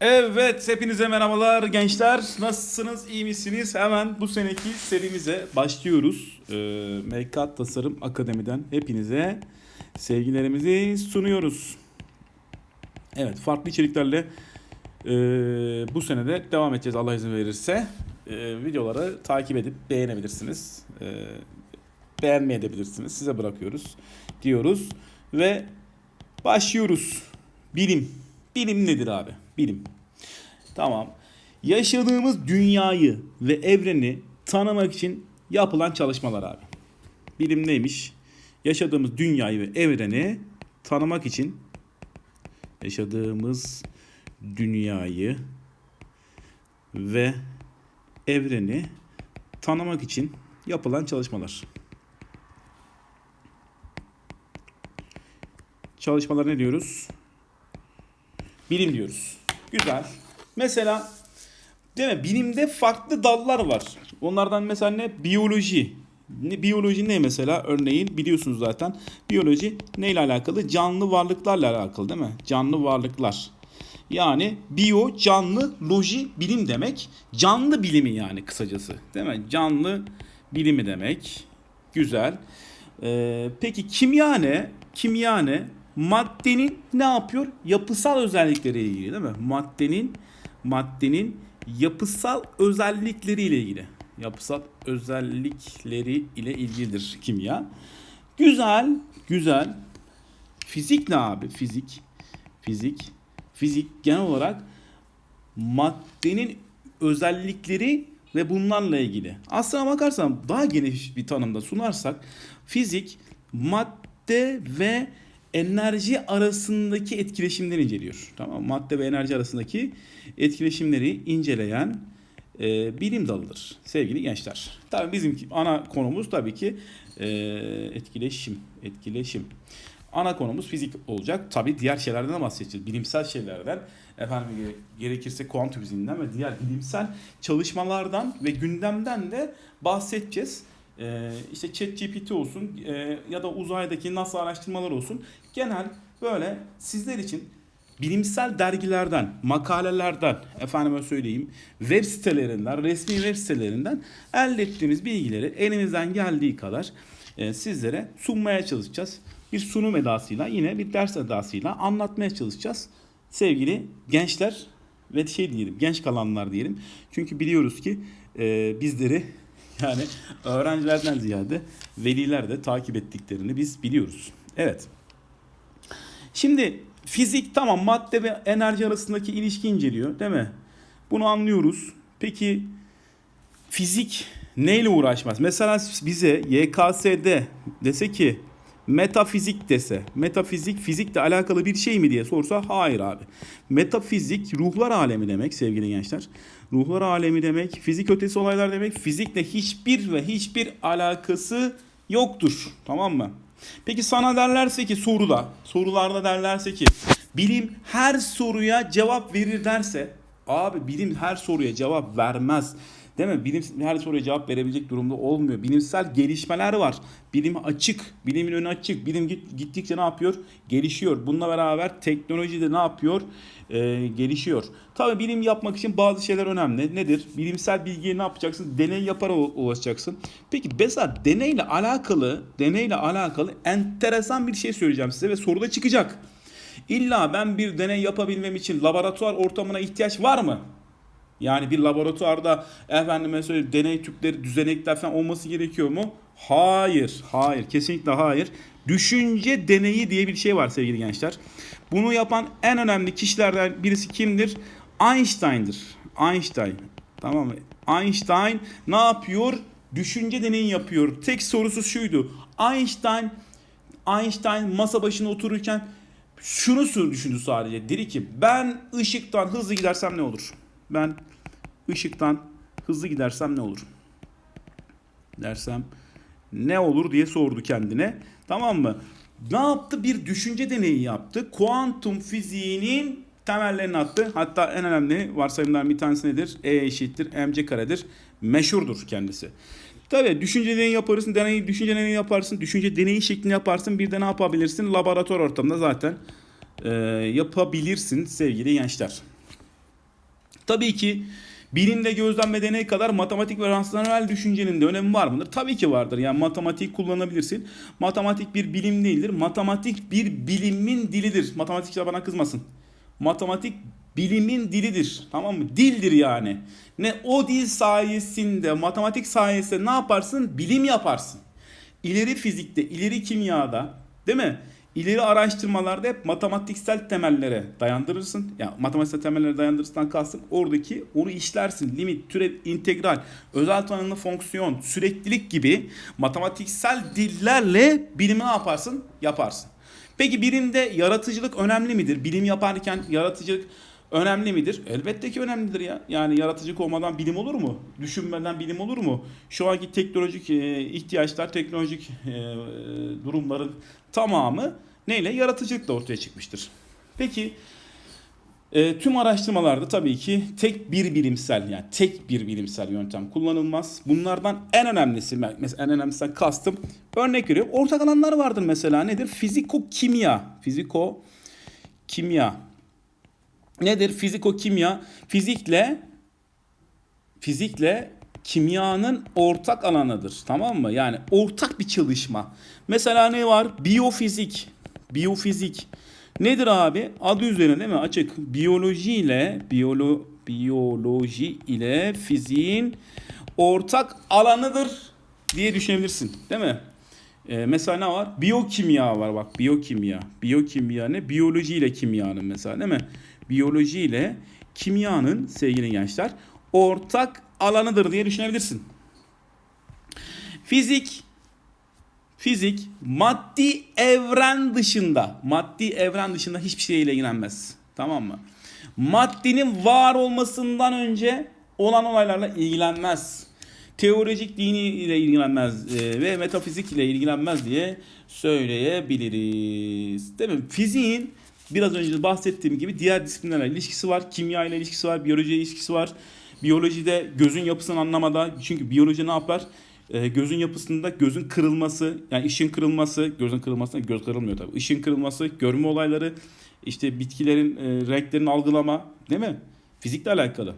Evet, hepinize merhabalar gençler. Nasılsınız, iyi misiniz? Hemen bu seneki serimize başlıyoruz. Ee, MK Tasarım Akademi'den hepinize sevgilerimizi sunuyoruz. Evet, farklı içeriklerle e, bu senede devam edeceğiz Allah izin verirse. E, videoları takip edip beğenebilirsiniz. E, beğenmeyebilirsiniz. Size bırakıyoruz diyoruz. Ve başlıyoruz. Bilim. Bilim nedir abi? Bilim. Tamam. Yaşadığımız dünyayı ve evreni tanımak için yapılan çalışmalar abi. Bilim neymiş? Yaşadığımız dünyayı ve evreni tanımak için yaşadığımız dünyayı ve evreni tanımak için yapılan çalışmalar. Çalışmalar ne diyoruz? Bilim diyoruz. Güzel. Mesela değil mi? Bilimde farklı dallar var. Onlardan mesela ne? Biyoloji. Biyoloji ne mesela? Örneğin biliyorsunuz zaten. Biyoloji neyle alakalı? Canlı varlıklarla alakalı değil mi? Canlı varlıklar. Yani biyo, canlı, loji, bilim demek. Canlı bilimi yani kısacası. Değil mi? Canlı bilimi demek. Güzel. Ee, peki kimya ne? Kimya ne? Maddenin ne yapıyor? Yapısal özellikleriyle ilgili değil mi? Maddenin maddenin yapısal özellikleriyle ilgili. Yapısal özellikleri ile ilgilidir kimya. Güzel, güzel. Fizik ne abi? Fizik. Fizik. Fizik genel olarak maddenin özellikleri ve bunlarla ilgili. Aslına bakarsan daha geniş bir tanımda sunarsak fizik madde ve enerji arasındaki etkileşimleri inceliyor. Tamam? Madde ve enerji arasındaki etkileşimleri inceleyen e, bilim dalıdır sevgili gençler. Tabii bizim ana konumuz tabii ki e, etkileşim. Etkileşim. Ana konumuz fizik olacak. Tabii diğer şeylerden de bahsedeceğiz. Bilimsel şeylerden, efendim gere- gerekirse kuantum fiziğinden ve diğer bilimsel çalışmalardan ve gündemden de bahsedeceğiz. Ee, işte ChatGPT olsun e, ya da uzaydaki NASA araştırmalar olsun. Genel böyle sizler için bilimsel dergilerden, makalelerden, efendime söyleyeyim, web sitelerinden, resmi web sitelerinden elde ettiğimiz bilgileri elimizden geldiği kadar e, sizlere sunmaya çalışacağız. Bir sunum edasıyla, yine bir ders edasıyla anlatmaya çalışacağız. Sevgili gençler ve şey diyelim, genç kalanlar diyelim. Çünkü biliyoruz ki e, bizleri yani öğrencilerden ziyade veliler de takip ettiklerini biz biliyoruz. Evet. Şimdi fizik tamam madde ve enerji arasındaki ilişki inceliyor değil mi? Bunu anlıyoruz. Peki fizik neyle uğraşmaz? Mesela bize YKS'de dese ki metafizik dese, metafizik fizikle alakalı bir şey mi diye sorsa hayır abi. Metafizik ruhlar alemi demek sevgili gençler. Ruhlar alemi demek, fizik ötesi olaylar demek. Fizikle hiçbir ve hiçbir alakası yoktur. Tamam mı? Peki sana derlerse ki soruda, sorularda derlerse ki bilim her soruya cevap verir derse abi bilim her soruya cevap vermez. Değil mi? Bilim her soruya cevap verebilecek durumda olmuyor. Bilimsel gelişmeler var. Bilim açık. Bilimin önü açık. Bilim git, gittikçe ne yapıyor? Gelişiyor. Bununla beraber teknoloji de ne yapıyor? Ee, gelişiyor. Tabii bilim yapmak için bazı şeyler önemli. Nedir? Bilimsel bilgiye ne yapacaksın? Deney yaparak ulaşacaksın. Peki mesela deneyle alakalı, deneyle alakalı enteresan bir şey söyleyeceğim size ve soruda çıkacak. İlla ben bir deney yapabilmem için laboratuvar ortamına ihtiyaç var mı? Yani bir laboratuvarda efendime söyleyeyim deney tüpleri, düzenekler falan olması gerekiyor mu? Hayır, hayır, kesinlikle hayır. Düşünce deneyi diye bir şey var sevgili gençler. Bunu yapan en önemli kişilerden birisi kimdir? Einstein'dır. Einstein. Tamam mı? Einstein ne yapıyor? Düşünce deneyi yapıyor. Tek sorusu şuydu. Einstein Einstein masa başına otururken şunu düşündü sadece. Dedi ki ben ışıktan hızlı gidersem ne olur? Ben ışıktan hızlı gidersem ne olur? Dersem ne olur diye sordu kendine. Tamam mı? Ne yaptı? Bir düşünce deneyi yaptı. Kuantum fiziğinin temellerini attı. Hatta en önemli varsayımlardan bir tanesi nedir? E eşittir mc karedir. Meşhurdur kendisi. Tabii düşünce deneyi yaparsın, deneyi, düşünce deneyi yaparsın, düşünce deneyi şeklinde yaparsın. Bir de ne yapabilirsin? Laboratuvar ortamında zaten e, yapabilirsin sevgili gençler. Tabii ki bilimde gözlem ve deney kadar matematik ve rasyonel düşüncenin de önemi var mıdır? Tabii ki vardır. Yani matematik kullanabilirsin. Matematik bir bilim değildir. Matematik bir bilimin dilidir. Matematikçiler bana kızmasın. Matematik bilimin dilidir. Tamam mı? Dildir yani. Ne o dil sayesinde, matematik sayesinde ne yaparsın? Bilim yaparsın. İleri fizikte, ileri kimyada, değil mi? İleri araştırmalarda hep matematiksel temellere dayandırırsın. Ya yani matematiksel temellere dayandırırsan kalsın oradaki onu işlersin. Limit, türev, integral, özel tanımlı fonksiyon, süreklilik gibi matematiksel dillerle bilimi ne yaparsın? Yaparsın. Peki bilimde yaratıcılık önemli midir? Bilim yaparken yaratıcılık önemli midir? Elbette ki önemlidir ya. Yani yaratıcılık olmadan bilim olur mu? Düşünmeden bilim olur mu? Şu anki teknolojik e, ihtiyaçlar, teknolojik e, durumların tamamı neyle? Yaratıcılıkla ortaya çıkmıştır. Peki e, tüm araştırmalarda tabii ki tek bir bilimsel yani tek bir bilimsel yöntem kullanılmaz. Bunlardan en önemlisi mesela en önemlisinden kastım örnek veriyorum. Ortak alanlar vardır mesela nedir? Fiziko kimya. Fiziko kimya. Nedir? Fiziko kimya. Fizikle fizikle kimyanın ortak alanıdır. Tamam mı? Yani ortak bir çalışma. Mesela ne var? Biyofizik. Biyofizik. Nedir abi? Adı üzerine değil mi? Açık. Biyoloji ile biyolo, biyoloji ile fiziğin ortak alanıdır diye düşünebilirsin. Değil mi? Ee, mesela ne var? Biyokimya var bak. Biyokimya. Biyokimya ne? Biyoloji ile kimyanın mesela değil mi? Biyoloji ile kimyanın sevgili gençler ortak alanıdır diye düşünebilirsin. Fizik Fizik maddi evren dışında, maddi evren dışında hiçbir şeyle ilgilenmez. Tamam mı? Maddinin var olmasından önce olan olaylarla ilgilenmez. Teolojik dini ile ilgilenmez e, ve metafizik ile ilgilenmez diye söyleyebiliriz. Değil mi? Fiziğin biraz önce bahsettiğim gibi diğer disiplinlerle ilişkisi var. Kimya ile ilişkisi var, biyolojiye ilişkisi var. Biyolojide gözün yapısını anlamada çünkü biyoloji ne yapar? e, gözün yapısında gözün kırılması yani ışın kırılması gözün kırılması göz kırılmıyor tabii ışın kırılması görme olayları işte bitkilerin e, renklerini algılama değil mi fizikle alakalı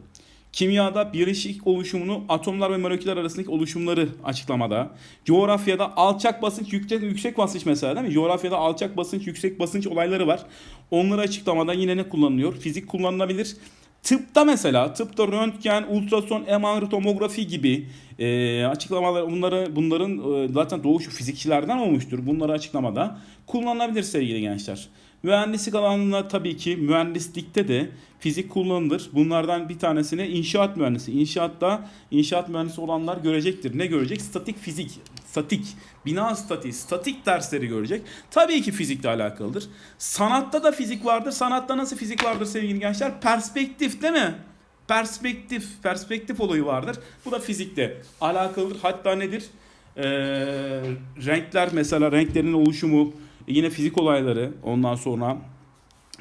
kimyada biyolojik oluşumunu atomlar ve moleküller arasındaki oluşumları açıklamada. Coğrafyada alçak basınç yüksek yüksek basınç mesela değil mi? Coğrafyada alçak basınç yüksek basınç olayları var. Onları açıklamada yine ne kullanılıyor? Fizik kullanılabilir. Tıpta mesela tıpta röntgen, ultrason, MR tomografi gibi e, açıklamalar bunları bunların e, zaten doğuş fizikçilerden olmuştur. Bunları açıklamada kullanılabilir sevgili gençler. Mühendislik alanında tabii ki mühendislikte de fizik kullanılır. Bunlardan bir tanesine inşaat mühendisi. İnşaatta inşaat mühendisi olanlar görecektir. Ne görecek? Statik fizik. Statik. Bina statiği, statik dersleri görecek. Tabii ki fizikle alakalıdır. Sanatta da fizik vardır. Sanatta nasıl fizik vardır sevgili gençler? Perspektif değil mi? Perspektif, perspektif olayı vardır. Bu da fizikte alakalıdır. Hatta nedir? Ee, renkler mesela renklerin oluşumu, yine fizik olayları ondan sonra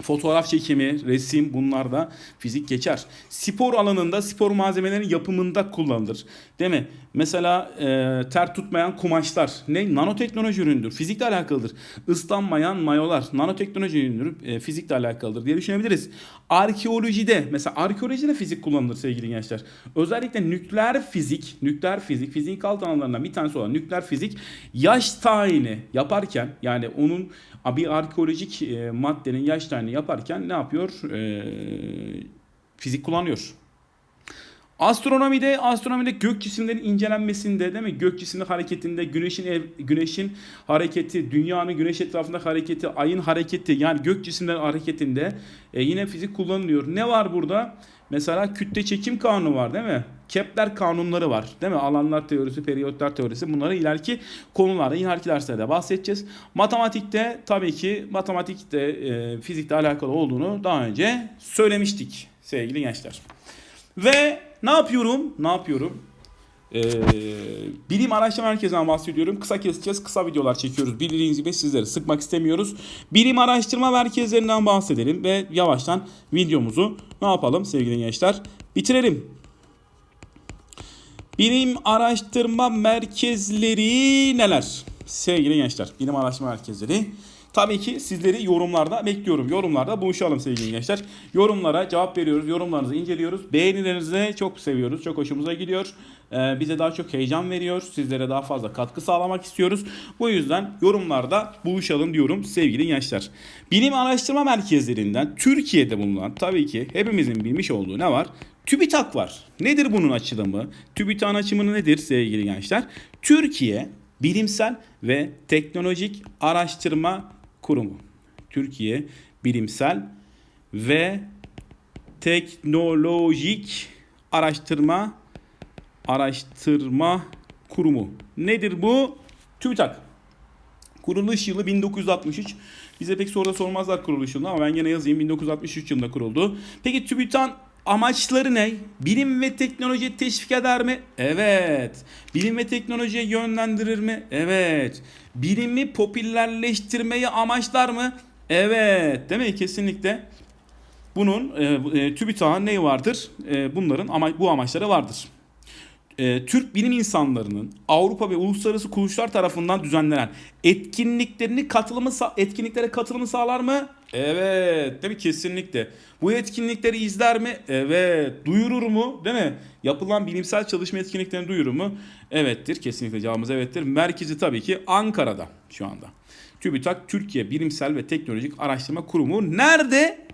Fotoğraf çekimi, resim bunlar da fizik geçer. Spor alanında spor malzemelerinin yapımında kullanılır. Değil mi? Mesela e, ter tutmayan kumaşlar ne? Nanoteknoloji ürünüdür. Fizikle alakalıdır. Islanmayan mayolar nanoteknoloji ürünüdür. E, fizikle alakalıdır diye düşünebiliriz. Arkeolojide mesela arkeolojide fizik kullanılır sevgili gençler. Özellikle nükleer fizik, nükleer fizik, fiziğin alt alanlarından bir tanesi olan nükleer fizik yaş tayini yaparken yani onun bir arkeolojik e, maddenin yaş tayini yaparken ne yapıyor? E, fizik kullanıyor. Astronomide astronomide gök cisimlerin incelenmesinde değil mi? Gök cisimleri hareketinde güneşin ev, güneşin hareketi, dünyanın güneş etrafında hareketi, ayın hareketi yani gök cisimlerin hareketinde e, yine fizik kullanılıyor. Ne var burada? Mesela kütle çekim kanunu var değil mi? Kepler kanunları var değil mi? Alanlar teorisi, periyotlar teorisi bunları ileriki konularda, ileriki derslerde bahsedeceğiz. Matematikte tabii ki matematikte e, fizikle alakalı olduğunu daha önce söylemiştik sevgili gençler. Ve ne yapıyorum? Ne yapıyorum? Ee, bilim araştırma merkezinden bahsediyorum. Kısa keseceğiz. Kısa videolar çekiyoruz. Bildiğiniz gibi sizleri sıkmak istemiyoruz. Bilim araştırma merkezlerinden bahsedelim ve yavaştan videomuzu ne yapalım sevgili gençler? Bitirelim. Bilim araştırma merkezleri neler? Sevgili gençler, bilim araştırma merkezleri Tabii ki sizleri yorumlarda bekliyorum. Yorumlarda buluşalım sevgili gençler. Yorumlara cevap veriyoruz. Yorumlarınızı inceliyoruz. Beğenilerinizi çok seviyoruz. Çok hoşumuza gidiyor. Ee, bize daha çok heyecan veriyor. Sizlere daha fazla katkı sağlamak istiyoruz. Bu yüzden yorumlarda buluşalım diyorum sevgili gençler. Bilim araştırma merkezlerinden Türkiye'de bulunan tabii ki hepimizin bilmiş olduğu ne var? TÜBİTAK var. Nedir bunun açılımı? TÜBİTAK'ın açılımı nedir sevgili gençler? Türkiye Bilimsel ve Teknolojik Araştırma Kurumu. Türkiye Bilimsel ve Teknolojik Araştırma Araştırma Kurumu. Nedir bu? TÜBİTAK. Kuruluş yılı 1963. Bize pek soruda sormazlar kuruluş yılını ama ben gene yazayım 1963 yılında kuruldu. Peki TÜBİTAK'ın amaçları ne? Bilim ve teknoloji teşvik eder mi? Evet. Bilim ve teknolojiye yönlendirir mi? Evet. Bilimi popülerleştirmeyi amaçlar mı? Evet. Değil mi? Kesinlikle. Bunun e, e, TÜBİTAK'ın neyi vardır? E, bunların ama bu amaçları vardır e, Türk bilim insanlarının Avrupa ve uluslararası kuruluşlar tarafından düzenlenen etkinliklerini katılımı etkinliklere katılımı sağlar mı? Evet, değil mi? Kesinlikle. Bu etkinlikleri izler mi? Evet. Duyurur mu? Değil mi? Yapılan bilimsel çalışma etkinliklerini duyurur mu? Evettir. Kesinlikle cevabımız evettir. Merkezi tabii ki Ankara'da şu anda. TÜBİTAK Türkiye Bilimsel ve Teknolojik Araştırma Kurumu nerede?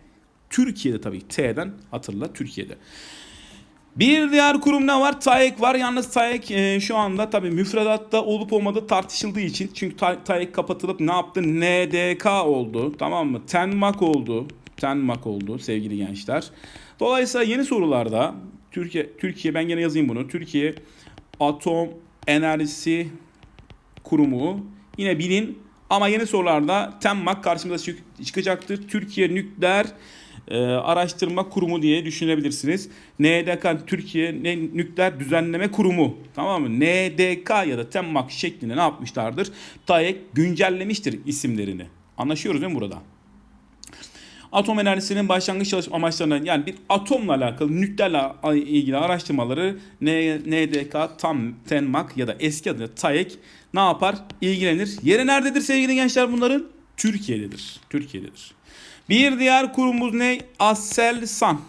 Türkiye'de tabii. T'den hatırla Türkiye'de. Bir diğer kurum ne var? TAEK var. Yalnız TAEK e, şu anda tabii müfredatta olup olmadığı tartışıldığı için. Çünkü Ta- TAEK kapatılıp ne yaptı? NDK oldu. Tamam mı? TENMAK oldu. TENMAK oldu sevgili gençler. Dolayısıyla yeni sorularda Türkiye Türkiye ben gene yazayım bunu. Türkiye Atom Enerjisi Kurumu yine bilin ama yeni sorularda TEMMAK karşımıza çık- çıkacaktır. Türkiye Nükleer e, Araştırma Kurumu diye düşünebilirsiniz. NDK Türkiye Nükleer Düzenleme Kurumu tamam mı? NDK ya da TEMMAK şeklinde ne yapmışlardır? TAEK güncellemiştir isimlerini. Anlaşıyoruz değil mi burada? Atom enerjisinin başlangıç çalışma amaçlarına yani bir atomla alakalı nükleerle ilgili araştırmaları NDK, TAM, TENMAK ya da eski adıyla TAEK ne yapar? İlgilenir. Yeri nerededir sevgili gençler bunların? Türkiye'dedir. Türkiye'dedir. Bir diğer kurumumuz ne? Aselsan.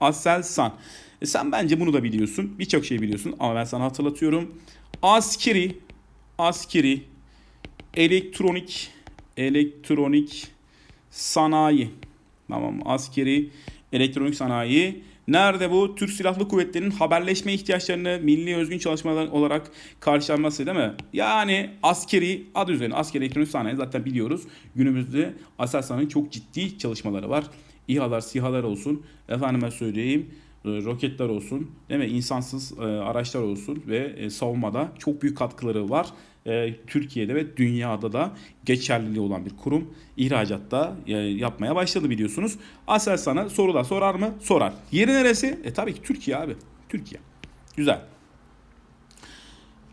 Aselsan. E sen bence bunu da biliyorsun. Birçok şey biliyorsun ama ben sana hatırlatıyorum. Askeri, askeri, elektronik, elektronik sanayi. Tamam askeri elektronik sanayi. Nerede bu? Türk Silahlı Kuvvetleri'nin haberleşme ihtiyaçlarını milli özgün çalışmalar olarak karşılanması değil mi? Yani askeri adı üzerine askeri elektronik sanayi zaten biliyoruz. Günümüzde Aselsan'ın çok ciddi çalışmaları var. İHA'lar, SİHA'lar olsun. Efendime söyleyeyim e, roketler olsun, değil mi? insansız e, araçlar olsun ve e, savunmada çok büyük katkıları var. E, Türkiye'de ve dünyada da geçerliliği olan bir kurum ihracatta e, yapmaya başladı biliyorsunuz. Aselsan'a sorular sorar mı? Sorar. Yeri neresi? E tabii ki Türkiye abi. Türkiye. Güzel.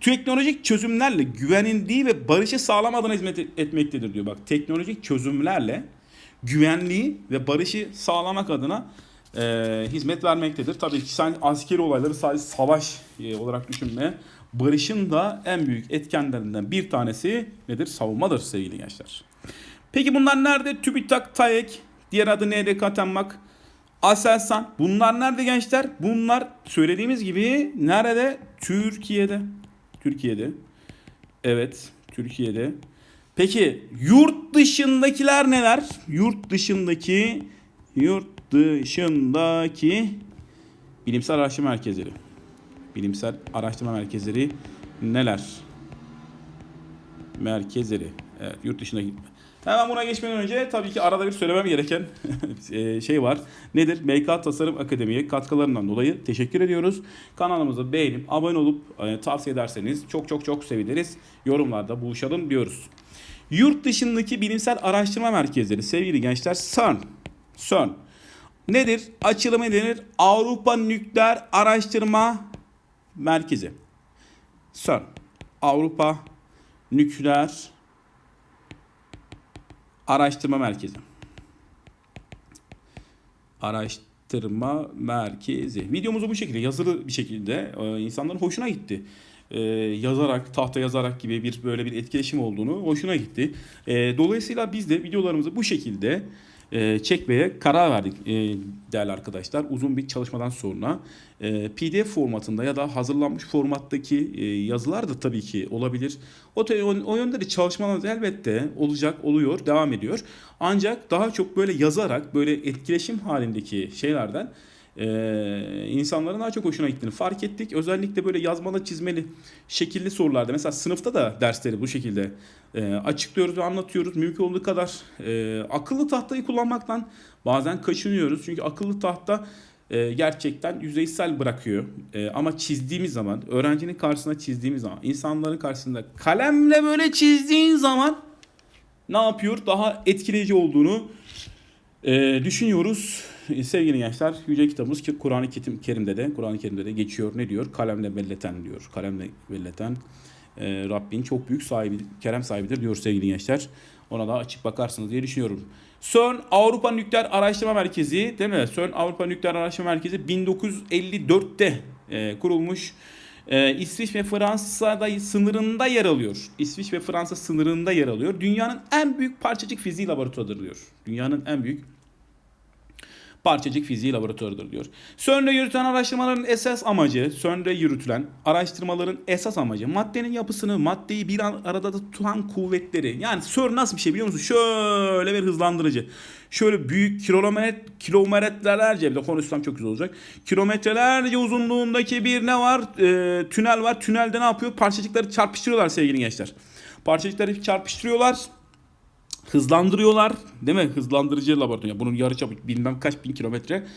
Teknolojik çözümlerle güvenildiği ve barışı sağlamadığına hizmet etmektedir diyor. Bak teknolojik çözümlerle güvenliği ve barışı sağlamak adına e, hizmet vermektedir. Tabii ki sen askeri olayları sadece savaş e, olarak düşünme. Barışın da en büyük etkenlerinden bir tanesi nedir? Savunmadır sevgili gençler. Peki bunlar nerede? TÜBİTAK, TAEK, diğer adı NDK, TEMMAK, Aselsan. Bunlar nerede gençler? Bunlar söylediğimiz gibi nerede? Türkiye'de. Türkiye'de. Evet, Türkiye'de. Peki yurt dışındakiler neler? Yurt dışındaki yurt dışındaki bilimsel araştırma merkezleri. Bilimsel araştırma merkezleri neler? Merkezleri. Evet, yurt dışındaki. Hemen buna geçmeden önce tabii ki arada bir söylemem gereken e, şey var. Nedir? MK Tasarım Akademi'ye katkılarından dolayı teşekkür ediyoruz. Kanalımızı beğenip abone olup e, tavsiye ederseniz çok çok çok seviniriz. Yorumlarda buluşalım diyoruz. Yurt dışındaki bilimsel araştırma merkezleri sevgili gençler CERN. CERN. Nedir? Açılımı denir. Avrupa Nükleer Araştırma Merkezi. CERN. Avrupa Nükleer Araştırma Merkezi. Araştırma Merkezi. Videomuzu bu şekilde yazılı bir şekilde e, insanların hoşuna gitti. e, yazarak, tahta yazarak gibi bir böyle bir etkileşim olduğunu hoşuna gitti. E, dolayısıyla biz de videolarımızı bu şekilde e, çekmeye karar verdik e, değerli arkadaşlar. Uzun bir çalışmadan sonra e, PDF formatında ya da hazırlanmış formattaki yazılar da tabii ki olabilir. O, o, yönde de çalışmalarımız elbette olacak, oluyor, devam ediyor. Ancak daha çok böyle yazarak, böyle etkileşim halindeki şeylerden e, insanların daha çok hoşuna gittiğini fark ettik. Özellikle böyle yazmalı, çizmeli, şekilli sorularda mesela sınıfta da dersleri bu şekilde e, açıklıyoruz ve anlatıyoruz. Mümkün olduğu kadar e, akıllı tahtayı kullanmaktan bazen kaçınıyoruz. Çünkü akıllı tahta e, gerçekten yüzeysel bırakıyor. E, ama çizdiğimiz zaman, öğrencinin karşısına çizdiğimiz zaman, insanların karşısında kalemle böyle çizdiğin zaman ne yapıyor? Daha etkileyici olduğunu e, düşünüyoruz. Sevgili gençler, Yüce kitabımız ki Kur'an-ı Kerim- Kerim'de de Kur'an-ı Kerim'de de geçiyor. Ne diyor? Kalemle belleten diyor. Kalemle belleten e, Rabbin çok büyük sahibi, kerem sahibidir diyor sevgili gençler. Ona da açık bakarsınız diye düşünüyorum. CERN Avrupa Nükleer Araştırma Merkezi değil mi? CERN Avrupa Nükleer Araştırma Merkezi 1954'te e, kurulmuş. E, İsviç ve Fransa'da sınırında yer alıyor. İsviç ve Fransa sınırında yer alıyor. Dünyanın en büyük parçacık fiziği laboratuvarıdır diyor. Dünyanın en büyük parçacık fiziği laboratuvarıdır diyor. CERN'de yürütülen araştırmaların esas amacı, CERN'de yürütülen araştırmaların esas amacı maddenin yapısını, maddeyi bir arada da tutan kuvvetleri. Yani CERN nasıl bir şey biliyor musun? Şöyle bir hızlandırıcı. Şöyle büyük kilometre, kilometrelerce bir de konuşsam çok güzel olacak. Kilometrelerce uzunluğundaki bir ne var? Ee, tünel var. Tünelde ne yapıyor? Parçacıkları çarpıştırıyorlar sevgili gençler. Parçacıkları çarpıştırıyorlar hızlandırıyorlar değil mi? Hızlandırıcı laboratuvar. Bunun yarıçapı bilmem kaç bin kilometre.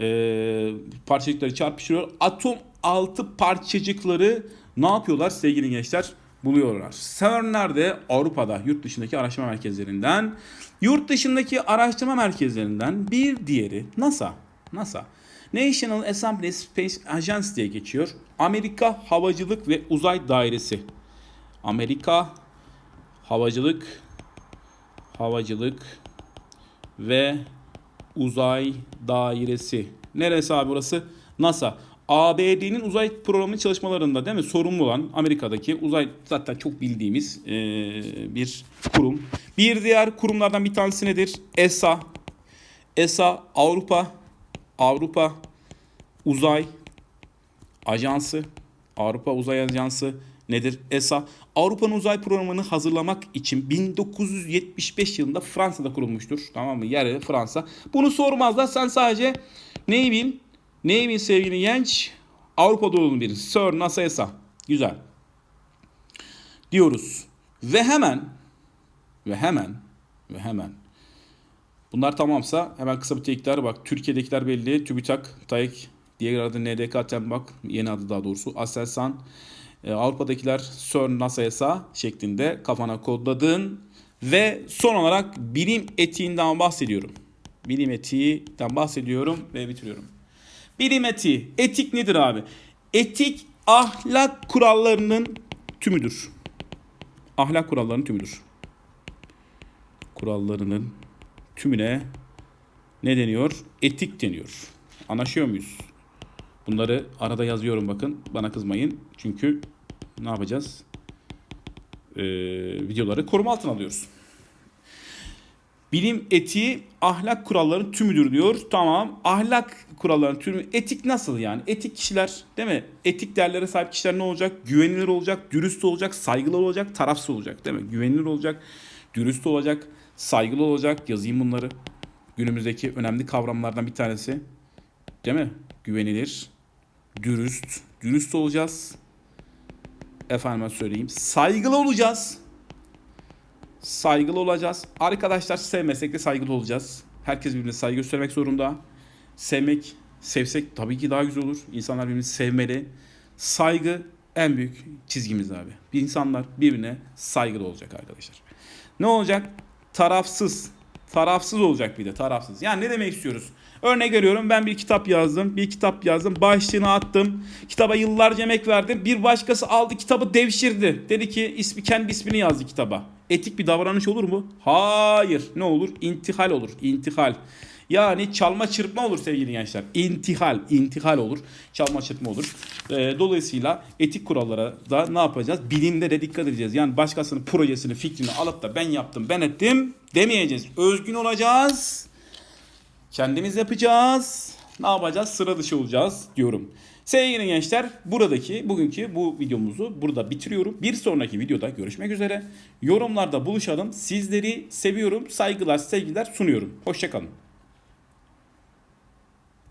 Ee, parçacıkları çarpıştırıyor. Atom altı parçacıkları ne yapıyorlar sevgili gençler? Buluyorlar. CERN nerede? Avrupa'da yurt dışındaki araştırma merkezlerinden. Yurt dışındaki araştırma merkezlerinden bir diğeri NASA. NASA. National Assembly Space Agency diye geçiyor. Amerika Havacılık ve Uzay Dairesi. Amerika Havacılık Havacılık ve Uzay Dairesi. Neresi abi burası? NASA. ABD'nin uzay programı çalışmalarında değil mi sorumlu olan Amerika'daki uzay zaten çok bildiğimiz eee, bir kurum. Bir diğer kurumlardan bir tanesi nedir? ESA. ESA Avrupa Avrupa Uzay Ajansı. Avrupa Uzay Ajansı nedir? ESA. Avrupa'nın uzay programını hazırlamak için 1975 yılında Fransa'da kurulmuştur. Tamam mı? Yarı Fransa. Bunu sormazlar. Sen sadece neyi bil? Neyi bil sevgili genç? Avrupa'da olduğunu bil. CERN, NASA, ESA. Güzel. Diyoruz. Ve hemen ve hemen ve hemen Bunlar tamamsa hemen kısa bir tekrar bak. Türkiye'dekiler belli. TÜBİTAK, TAEK, diğer adı NDK, TEMBAK, yeni adı daha doğrusu. Aselsan, e, Avrupa'dakiler CERN, NASA, ESA şeklinde kafana kodladın. Ve son olarak bilim etiğinden bahsediyorum. Bilim etiğinden bahsediyorum ve bitiriyorum. Bilim etiği. Etik nedir abi? Etik ahlak kurallarının tümüdür. Ahlak kurallarının tümüdür. Kurallarının tümüne ne deniyor? Etik deniyor. Anlaşıyor muyuz? Bunları arada yazıyorum bakın. Bana kızmayın. Çünkü ne yapacağız? Ee, videoları koruma altına alıyoruz. Bilim etiği ahlak kurallarının tümüdür diyor. Tamam. Ahlak kurallarının tümü. Etik nasıl yani? Etik kişiler değil mi? Etik değerlere sahip kişiler ne olacak? Güvenilir olacak, dürüst olacak, saygılı olacak, tarafsız olacak değil mi? Güvenilir olacak, dürüst olacak, saygılı olacak. Yazayım bunları. Günümüzdeki önemli kavramlardan bir tanesi. Değil mi? Güvenilir, dürüst, dürüst olacağız. Efendime söyleyeyim. Saygılı olacağız. Saygılı olacağız. Arkadaşlar sevmesek de saygılı olacağız. Herkes birbirine saygı göstermek zorunda. Sevmek, sevsek tabii ki daha güzel olur. İnsanlar birbirini sevmeli. Saygı en büyük çizgimiz abi. Bir insanlar birbirine saygılı olacak arkadaşlar. Ne olacak? Tarafsız. Tarafsız olacak bir de tarafsız. Yani ne demek istiyoruz? Örnek veriyorum ben bir kitap yazdım. Bir kitap yazdım. Başlığını attım. Kitaba yıllarca emek verdim. Bir başkası aldı kitabı devşirdi. Dedi ki ismi kendi ismini yazdı kitaba. Etik bir davranış olur mu? Hayır. Ne olur? İntihal olur. İntihal. Yani çalma çırpma olur sevgili gençler. İntihal, intihal olur. Çalma çırpma olur. Ee, dolayısıyla etik kurallara da ne yapacağız? Bilimde de dikkat edeceğiz. Yani başkasının projesini, fikrini alıp da ben yaptım, ben ettim demeyeceğiz. Özgün olacağız. Kendimiz yapacağız. Ne yapacağız? Sıra dışı olacağız diyorum. Sevgili gençler buradaki bugünkü bu videomuzu burada bitiriyorum. Bir sonraki videoda görüşmek üzere. Yorumlarda buluşalım. Sizleri seviyorum. Saygılar, sevgiler sunuyorum. Hoşçakalın.